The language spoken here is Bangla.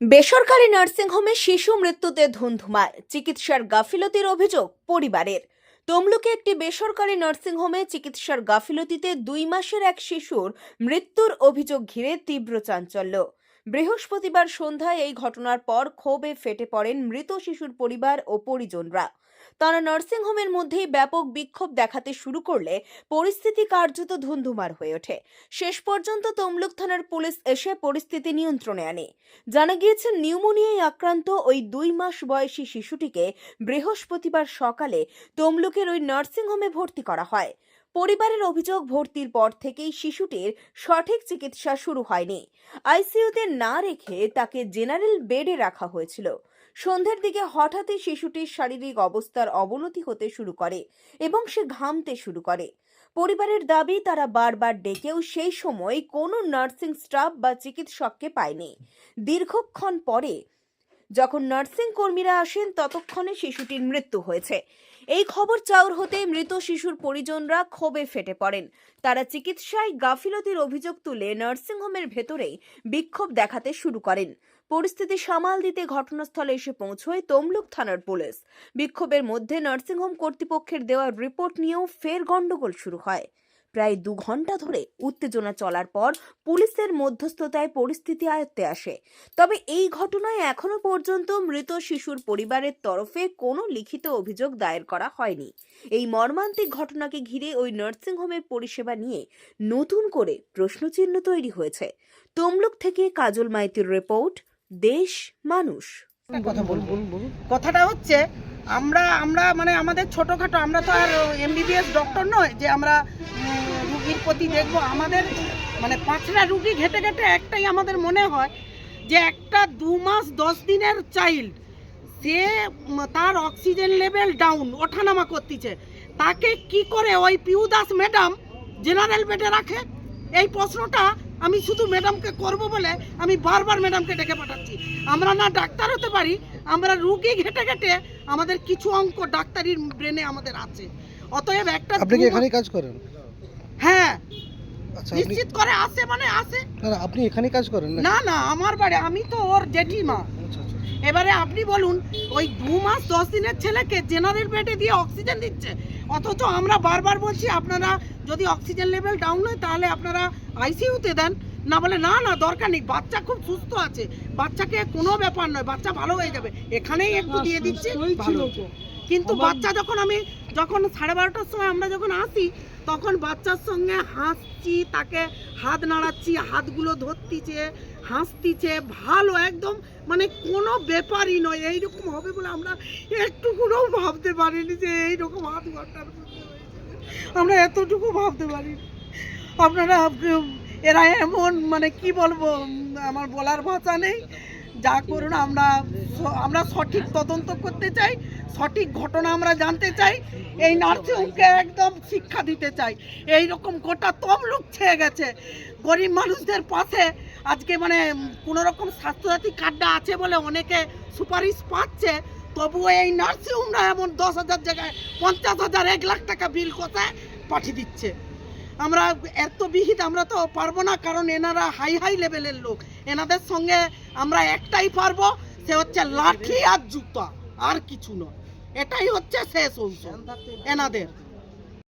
বেসরকারি নার্সিংহোমে শিশু মৃত্যুতে ধুন্ধুমার, চিকিৎসার গাফিলতির অভিযোগ পরিবারের। তমলুকে একটি বেসরকারি নার্সিংহোমে চিকিৎসার গাফিলতিতে দুই মাসের এক শিশুর মৃত্যুর অভিযোগ ঘিরে তীব্র চাঞ্চল্য। বৃহস্পতিবার সন্ধ্যায় এই ঘটনার পর ক্ষোভে ফেটে পড়েন মৃত শিশুর পরিবার ও পরিজনরা। তারা নার্সিংহোমের মধ্যেই ব্যাপক বিক্ষোভ দেখাতে শুরু করলে পরিস্থিতি কার্যত ধুন্ধুমার হয়ে ওঠে। শেষ পর্যন্ত তমলুক থানার পুলিশ এসে পরিস্থিতি নিয়ন্ত্রণে আনে। জানা গিয়েছে, নিউমোনিয়ায় আক্রান্ত ওই দুই মাস বয়সী শিশুটিকে বৃহস্পতিবার সকালে তমলুকের ওই নার্সিংহোমে ভর্তি করা হয়। পরিবারের অভিযোগ ভর্তির পর থেকেই শিশুটির সঠিক চিকিৎসা শুরু হয়নি। আইসিইউতে না রেখে তাকে জেনারেল বেডে রাখা হয়েছিল। সন্ধ্যের দিকে হঠাৎই শিশুটির শারীরিক অবস্থার অবনতি হতে শুরু করে এবং সে ঘামতে শুরু করে। পরিবারের দাবি, তারা বারবার ডেকেও সেই সময় কোনো নার্সিং স্টাফ বা চিকিৎসককে পায়নি। দীর্ঘক্ষণ পরে যখন নার্সিং কর্মীরা আসেন, ততক্ষণে শিশুটির মৃত্যু হয়েছে। এই খবর চাউর হতে মৃত শিশুর পরিজনরা ক্ষোভে ফেটে পড়েন। তারা চিকিৎসায় গাফিলতির অভিযোগ তুলে নার্সিংহোমের ভেতরেই বিক্ষোভ দেখাতে শুরু করেন। পরিস্থিতি সামাল দিতে ঘটনাস্থলে এসে পৌঁছয় তমলুক থানার পুলিশ। বিক্ষোভের মধ্যে নার্সিংহোম কর্তৃপক্ষের দেওয়া রিপোর্ট নিয়েও ফের গন্ডগোল শুরু হয়। প্রায় দু ঘণ্টা ধরে উত্তেজনা চলার পর পুলিশের মধ্যস্থতায় পরিস্থিতি আয়ত্তে আসে। তবে এই ঘটনায় এখনও পর্যন্ত মৃত শিশুর পরিবারের তরফে কোনো লিখিত অভিযোগ দায়ের করা হয়নি। এই মর্মান্তিক ঘটনাকে ঘিরে ওই নার্সিংহোমের পরিষেবা নিয়ে নতুন করে প্রশ্নচিহ্ন তৈরি হয়েছে। তমলুক থেকে কাজল মাইতির রিপোর্ট, দেশ মানুষ। কথা বলব। কথাটা হচ্ছে, আমরা আমরা মানে আমাদের ছোটোখাটো, আমরা তো আর এমবিবিএস ডক্টর নয় যে আমরা রুগীর প্রতি দেখব আমাদের মানে পাঁচটা রুগী ঘেটে ঘেটে একটাই আমাদের মনে হয় যে একটা দু মাস দশ দিনের চাইল্ড সে তার অক্সিজেন লেভেল ডাউন ওঠানামা করতেছে। তাকে কি করে ওই পিউ দাস ম্যাডাম জেনারেল বেডে রাখে? এই প্রশ্নটা আমি শুধু ম্যাডামকে করব বলে আমি বারবার ম্যাডামকে ডেকে পাঠাচ্ছি। আমরা না ডাক্তার হতে পারি আমরা রুগী ঘেটে ঘেটে আমাদের কিছু অঙ্ক ডাক্তারির ব্রেনে আমাদের আছে। অতএব একটা আপনি কি এখানেই কাজ করেন? হ্যাঁ। আচ্ছা নিশ্চিত করে আসে মানে আসে না না, আপনি এখানেই কাজ করেন না না না আমার বাড়ি আমি তো ওর জেঠিমা। আচ্ছা আচ্ছা এবারে আপনি বলুন ওই দু মাস দশ দিনের ছেলেকে জেনারেল বেডে দিয়ে অক্সিজেন দিচ্ছে? অথচ আমরা বারবার বলছি আপনারা যদি অক্সিজেন লেভেল ডাউন হয় তাহলে আপনারা আইসিইউতে দেন। না বলে না না দরকার নেই বাচ্চা খুব সুস্থ আছে। বাচ্চাকে কোনো ব্যাপার নয় বাচ্চা ভালো হয়ে যাবে। এখানেই একটু দিয়ে দিচ্ছি কিন্তু বাচ্চা যখন আমি যখন সাড়ে বারোটার সময় আমরা যখন আসি তখন বাচ্চার সঙ্গে হাসছি, তাকে হাত নাড়াচ্ছি, হাতগুলো ধরতিছে, হাসতিছে, ভালো, একদম মানে কোনো ব্যাপারই নয়, এইরকম হবে বলে আমরা একটুকুও ভাবতে পারিনি যে এইরকম হাত ঘণ্টার আমরা এতটুকু ভাবতে পারিনি। আপনারা এরা এমন মানে কি বলব আমার বলার ভাষা নেই। যা করুন আমরা আমরা সঠিক তদন্ত করতে চাই সঠিক ঘটনা আমরা জানতে চাই এই নার্সিংহোমকে একদম শিক্ষা দিতে চাই। এই রকম গোটা তমলুক ছেয়ে গেছে। গরিব মানুষদের পাশে আজকে মানে উম, কোনো রকম স্বাস্থ্যসাথী কার্ডটা আছে বলে অনেকে সুপারিশ পাচ্ছে তবুও এই নার্সিংহোমরা এমন দশ হাজার জায়গায় পঞ্চাশ হাজার এক লাখ টাকা বিল কোথায় পাঠিয়ে দিচ্ছে? আমরা এত বিহিত আমরা তো পারব না কারণ এনারা হাই হাই লেভেলের লোক। এনাদের সঙ্গে আমরা একটাই পারব, সে হচ্ছে লাঠি আর জুতা, আর কিছু নয়। এটাই হচ্ছে শেষ ঔষধ এনাদের।